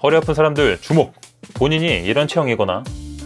허리 아픈 사람들 주목! 본인이 이런 체형이거나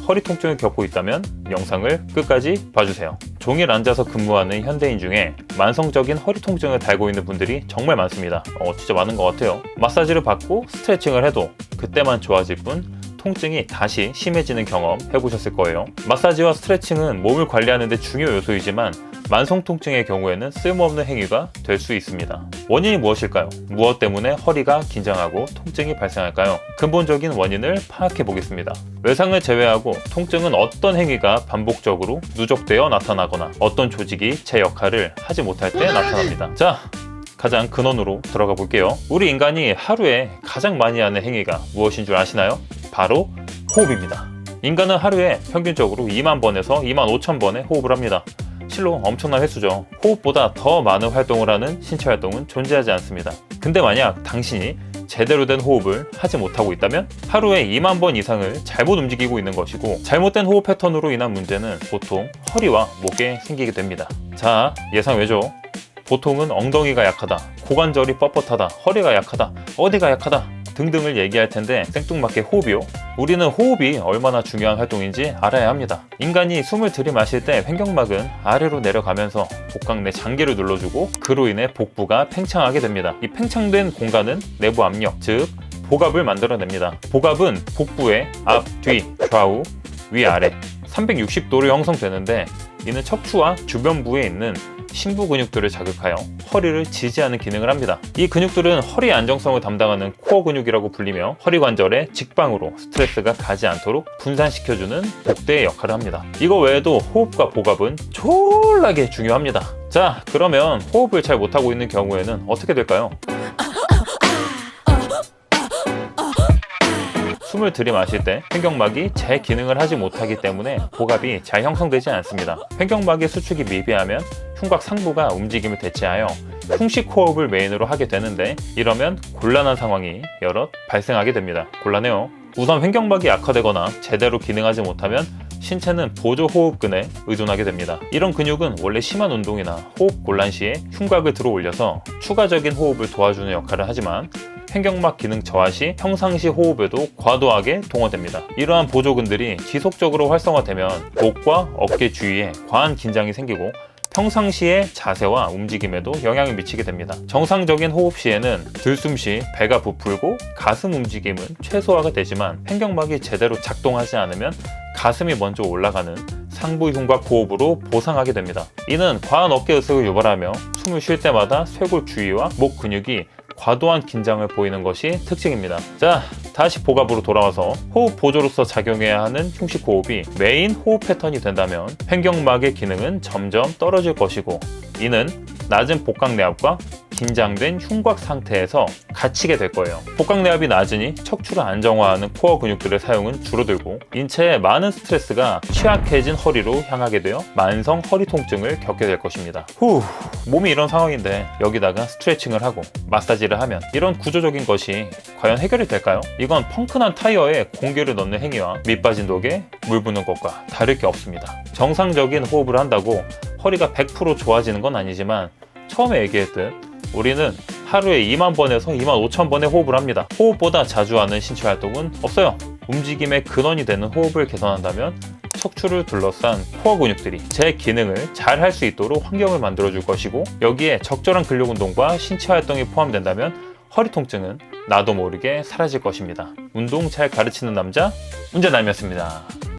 허리 통증을 겪고 있다면 영상을 끝까지 봐주세요. 종일 앉아서 근무하는 현대인 중에 만성적인 허리 통증을 달고 있는 분들이 정말 많습니다. 어, 진짜 많은 것 같아요. 마사지를 받고 스트레칭을 해도 그때만 좋아질 뿐 통증이 다시 심해지는 경험 해보셨을 거예요. 마사지와 스트레칭은 몸을 관리하는 데 중요 요소이지만 만성 통증의 경우에는 쓸모없는 행위가 될 수 있습니다. 원인이 무엇일까요? 무엇 때문에 허리가 긴장하고 통증이 발생할까요? 근본적인 원인을 파악해 보겠습니다. 외상을 제외하고 통증은 어떤 행위가 반복적으로 누적되어 나타나거나 어떤 조직이 제 역할을 하지 못할 때 나타납니다. 자, 가장 근원으로 들어가 볼게요. 우리 인간이 하루에 가장 많이 하는 행위가 무엇인 줄 아시나요? 바로 호흡입니다. 인간은 하루에 평균적으로 2만 번에서 2만 5천 번의 호흡을 합니다. 실로 엄청난 횟수죠. 호흡보다 더 많은 활동을 하는 신체 활동은 존재하지 않습니다. 근데 만약 당신이 제대로 된 호흡을 하지 못하고 있다면 하루에 2만 번 이상을 잘못 움직이고 있는 것이고 잘못된 호흡 패턴으로 인한 문제는 보통 허리와 목에 생기게 됩니다. 자, 예상 외죠? 보통은 엉덩이가 약하다, 고관절이 뻣뻣하다, 허리가 약하다, 어디가 약하다 등등을 얘기할 텐데 생뚱맞게 호흡이요? 우리는 호흡이 얼마나 중요한 활동인지 알아야 합니다. 인간이 숨을 들이마실 때 횡격막은 아래로 내려가면서 복강 내 장기를 눌러주고 그로 인해 복부가 팽창하게 됩니다. 이 팽창된 공간은 내부 압력, 즉 복압을 만들어냅니다. 복압은 복부의 앞, 뒤, 좌우, 위, 아래 360도로 형성되는데 이는 척추와 주변부에 있는 심부 근육들을 자극하여 허리를 지지하는 기능을 합니다. 이 근육들은 허리 안정성을 담당하는 코어 근육이라고 불리며 허리 관절에 직방으로 스트레스가 가지 않도록 분산시켜주는 복대의 역할을 합니다. 이거 외에도 호흡과 복압은 졸라게 중요합니다. 자, 그러면 호흡을 잘 못하고 있는 경우에는 어떻게 될까요? 숨을 들이마실 때 횡격막이 제 기능을 하지 못하기 때문에 복압이 잘 형성되지 않습니다. 횡격막의 수축이 미비하면 흉곽 상부가 움직임을 대체하여 흉식 호흡을 메인으로 하게 되는데 이러면 곤란한 상황이 여럿 발생하게 됩니다. 곤란해요. 우선 횡격막이 약화되거나 제대로 기능하지 못하면 신체는 보조 호흡근에 의존하게 됩니다. 이런 근육은 원래 심한 운동이나 호흡 곤란 시에 흉곽을 들어 올려서 추가적인 호흡을 도와주는 역할을 하지만 횡격막 기능 저하 시 평상시 호흡에도 과도하게 동원됩니다. 이러한 보조근들이 지속적으로 활성화되면 목과 어깨 주위에 과한 긴장이 생기고 평상시의 자세와 움직임에도 영향을 미치게 됩니다. 정상적인 호흡 시에는 들숨 시 배가 부풀고 가슴 움직임은 최소화가 되지만 횡격막이 제대로 작동하지 않으면 가슴이 먼저 올라가는 상부 흉곽 호흡으로 보상하게 됩니다. 이는 과한 어깨 으쓱을 유발하며 숨을 쉴 때마다 쇄골 주위와 목 근육이 과도한 긴장을 보이는 것이 특징입니다. 자, 다시 복압으로 돌아와서 호흡 보조로서 작용해야 하는 흉식 호흡이 메인 호흡 패턴이 된다면 횡격막의 기능은 점점 떨어질 것이고 이는 낮은 복강 내압과 긴장된 흉곽 상태에서 갇히게 될 거예요. 복강 내압이 낮으니 척추를 안정화하는 코어 근육들의 사용은 줄어들고 인체에 많은 스트레스가 취약해진 허리로 향하게 되어 만성 허리 통증을 겪게 될 것입니다. 후, 몸이 이런 상황인데 여기다가 스트레칭을 하고 마사지를 하면 이런 구조적인 것이 과연 해결이 될까요? 이건 펑크난 타이어에 공기를 넣는 행위와 밑빠진 독에 물 부는 것과 다를 게 없습니다. 정상적인 호흡을 한다고 허리가 100% 좋아지는 건 아니지만 처음에 얘기했듯 우리는 하루에 2만 번에서 2만 5천 번의 호흡을 합니다. 호흡보다 자주 하는 신체 활동은 없어요. 움직임의 근원이 되는 호흡을 개선한다면 척추를 둘러싼 코어 근육들이 제 기능을 잘 할 수 있도록 환경을 만들어 줄 것이고 여기에 적절한 근력 운동과 신체 활동이 포함된다면 허리 통증은 나도 모르게 사라질 것입니다. 운동 잘 가르치는 남자 운전남이었습니다.